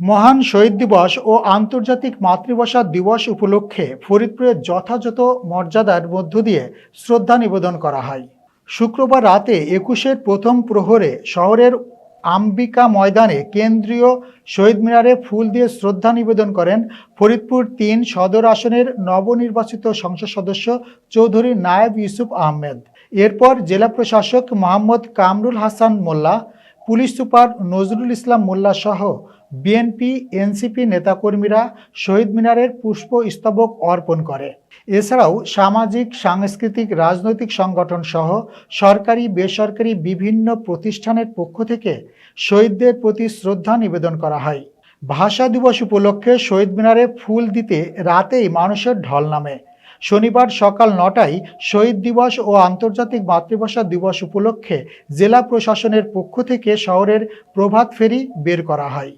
মহান শহীদ দিবস ও আন্তর্জাতিক মাতৃভাষা দিবস উপলক্ষে ফরিদপুরে যথাযথ মর্যাদার মধ্য দিয়ে শ্রদ্ধা নিবেদন করা হয়। শুক্রবার রাতে একুশের প্রথম প্রহরে শহরের আম্বিকা ময়দানে কেন্দ্রীয় শহীদ মিনারে ফুল দিয়ে শ্রদ্ধা নিবেদন করেন ফরিদপুর তিন সদর আসনের নবনির্বাচিত সংসদ সদস্য চৌধুরী নায়েব ইউসুফ আহমেদ। এরপর জেলা প্রশাসক মোহাম্মদ কামরুল হাসান মোল্লা পুলিশ সুপার নজরুল ইসলাম মোল্লা সহ বিএনপি, এনসিপি নেতাকর্মীরা শহীদ মিনারের পুষ্প স্তবক অর্পণ করে। এছাড়াও সামাজিক, সাংস্কৃতিক, রাজনৈতিক সংগঠন সহ সরকারি, বেসরকারি বিভিন্ন প্রতিষ্ঠানের পক্ষ থেকে শহীদদের প্রতি শ্রদ্ধা নিবেদন করা হয়। ভাষা দিবস উপলক্ষে শহীদ মিনারে ফুল দিতে রাতেই মানুষের ঢল নামে। শনিবার সকাল নটায় শহীদ দিবস ও আন্তর্জাতিক মাতৃভাষা দিবস উপলক্ষে জেলা প্রশাসনের পক্ষ থেকে শহরের প্রভাত ফেরি বের করা হয়।